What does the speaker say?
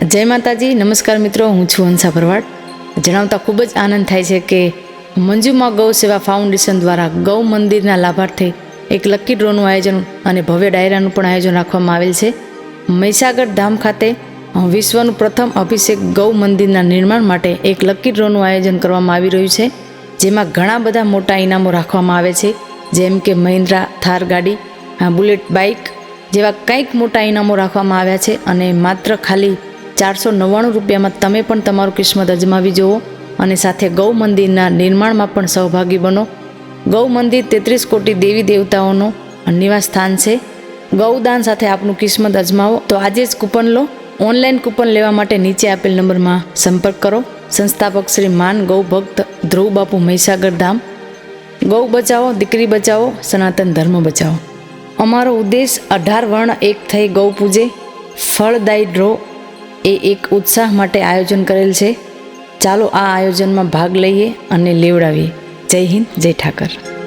જય માતાજી, નમસ્કાર મિત્રો, હું છું હંસા ભરવાડ. જણાવતા ખૂબ જ આનંદ થાય છે કે મંજુમાં ગૌ સેવા ફાઉન્ડેશન દ્વારા ગૌ મંદિરના લાભાર્થે એક લકી ડ્રોનું આયોજન અને ભવ્ય ડાયરાનું પણ આયોજન રાખવામાં આવેલ છે. મહીસાગર ધામ ખાતે વિશ્વનું પ્રથમ અભિષેક ગૌ મંદિરના નિર્માણ માટે એક લકી ડ્રોનું આયોજન કરવામાં આવી રહ્યું છે, જેમાં ઘણા બધા મોટા ઇનામો રાખવામાં આવે છે, જેમ કે મહિન્દ્રા થાર ગાડી, બુલેટ બાઇક જેવા કંઈક મોટા ઇનામો રાખવામાં આવ્યા છે અને માત્ર ખાલી ચારસો નવ્વાણું રૂપિયામાં તમે પણ તમારું કિસ્મત અજમાવી જુઓ અને સાથે ગૌ મંદિરના નિર્માણમાં પણ સહભાગી બનો. ગૌ મંદિર તેત્રીસ કોટી દેવી દેવતાઓનું નિવાસ સ્થાન છે. ગૌદાન સાથે આપનું કિસ્મત અજમાવો. તો આજે જ કૂપન લો. ઓનલાઈન કૂપન લેવા માટે નીચે આપેલ નંબરમાં સંપર્ક કરો. સંસ્થાપક શ્રી માન ગૌ ભક્ત ધ્રુવ બાપુ મહીસાગર ધામ. ગૌ બચાવો, દીકરી બચાવો, સનાતન ધર્મ બચાવો. અમારો ઉદ્દેશ અઢાર વર્ણ એક થઈ ગૌ પૂજે. ફળદાયી ડ્રો એ એક ઉત્સાહ માટે આયોજન કરેલ છે. ચાલો આ આયોજનમાં ભાગ લઈએ અને લેવડાવીએ. જય હિન્દ, જય ઠાકર.